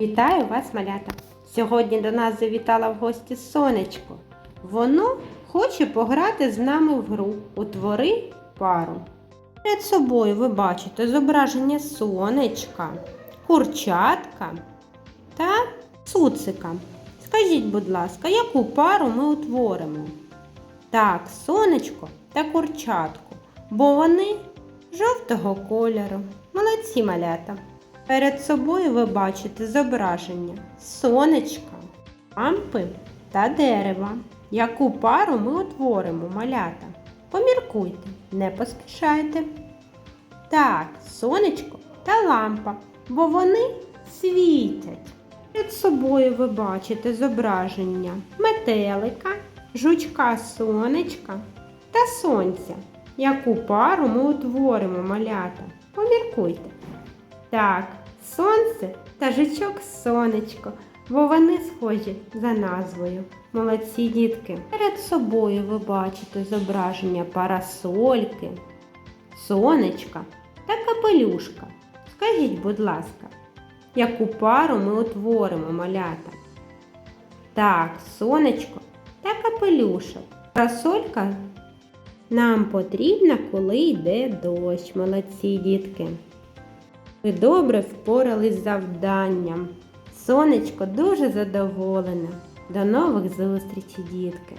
Вітаю вас, малята! Сьогодні до нас завітала в гості сонечко. Воно хоче пограти з нами в гру Утвори пару. Перед собою ви бачите зображення сонечка, курчатка та цуцика. Скажіть, будь ласка, яку пару ми утворимо? Так, сонечко та курчатку, бо вони жовтого кольору. Молодці малята. Перед собою ви бачите зображення сонечка, лампи та дерева. Яку пару ми утворимо, малята? Поміркуйте, не поспішайте. Так, сонечко та лампа, бо вони світять. Перед собою ви бачите зображення метелика, жучка сонечка та сонця. Яку пару ми утворимо, малята? Поміркуйте. Так, сонце та жучок сонечко, бо вони схожі за назвою. Молодці дітки. Перед собою ви бачите зображення парасольки, сонечка та капелюшка. Скажіть, будь ласка, яку пару ми утворимо малята? Так, сонечко та капелюшок. Парасолька нам потрібна, коли йде дощ. Молодці дітки. Ви добре впорались з завданням. Сонечко дуже задоволене. До нових зустрічей, дітки!